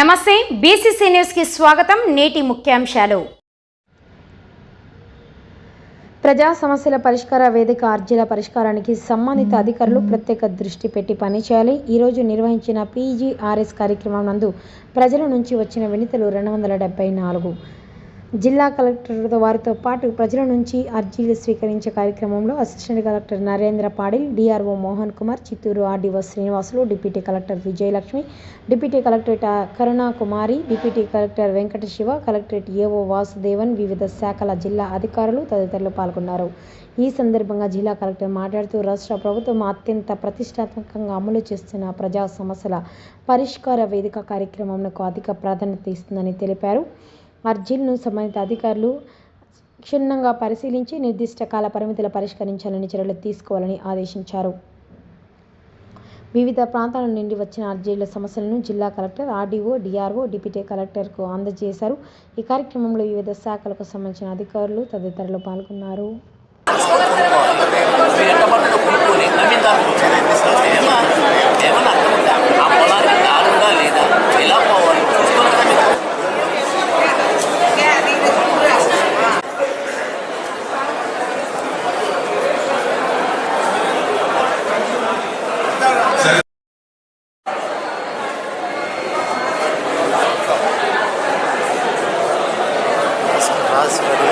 నమస్తే బీసీసీ న్యూస్కి స్వాగతం నేటి ముఖ్యాంశాలు. ప్రజా సమస్యల పరిష్కార వేదిక అర్జీల పరిష్కారానికి సంబంధిత అధికారులు ప్రత్యేక దృష్టి పెట్టి పనిచేయాలి. ఈరోజు నిర్వహించిన పీజీఆర్ఎస్ కార్యక్రమం నందు ప్రజల నుంచి వచ్చిన వినతులు రెండు వందల డెబ్బై నాలుగు. జిల్లా కలెక్టర్ వారితో పాటు ప్రజల నుంచి అర్జీలు స్వీకరించే కార్యక్రమంలో assistant collector Narendra Padil DRO Mohan Kumar Chittoor RDO Srinivasulu deputy collector Vijayalakshmi deputy collectorate Karuna Kumari deputy collector Venkata Siva collectorate AO Vasudevan వివిధ శాఖల జిల్లా అధికారులు తదితరులు పాల్గొన్నారు. ఈ సందర్భంగా జిల్లా కలెక్టర్ మాట్లాడుతూ రాష్ట్ర ప్రభుత్వం అత్యంత ప్రతిష్టాత్మకంగా అమలు చేస్తున్న ప్రజా సమస్యల పరిష్కార వేదిక కార్యక్రమంకు అధిక ప్రాధాన్యత ఇస్తుందని తెలిపారు. అర్జీలను సంబంధిత అధికారులు క్షుణ్ణంగా పరిశీలించి నిర్దిష్ట కాల పరిమితులు పరిష్కరించాలని చర్యలు తీసుకోవాలని ఆదేశించారు. వివిధ ప్రాంతాల నుండి వచ్చిన అర్జీల సమస్యలను జిల్లా కలెక్టర్ ఆర్డీఓ డిఆర్ఓ డిప్యూటీ కలెక్టర్కు అందజేశారు. ఈ కార్యక్రమంలో వివిధ శాఖలకు సంబంధించిన అధికారులు తదితరులు పాల్గొన్నారు. Yes,